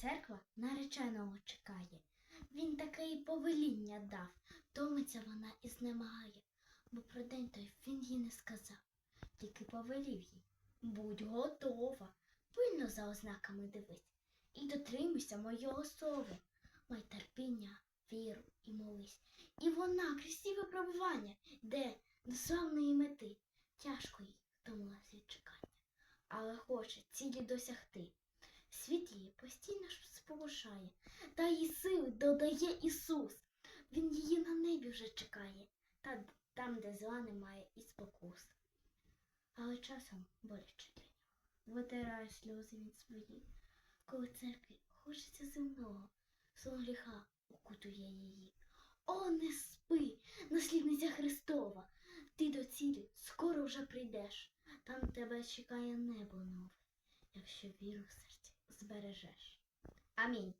церква нареченого чекає. Він таке й повеління дав, томиться вона і знемагає, бо про день той він їй не сказав, тільки повелів їй. Будь готова, пильно за ознаками дивись, і дотримуйся мого слова. Май терпіння, віру і молись. І вона крізь ці випробування йде до славної мети. Тяжко їй втомилась від чекання, але хоче цілі досягти. Світ її постійно ж спокушає, та їй сили додає Ісус. Він її на небі вже чекає, та там, де зла немає і спокус. Але часом боляче для нього. Витирає сльози він свої, коли церкві хочеться земного, сон гріха укутує її. О, не спи, наслідниця Христова, ти до цілі скоро вже прийдеш, там тебе чекає небо нове, якщо віру в серці збережеш. Амінь.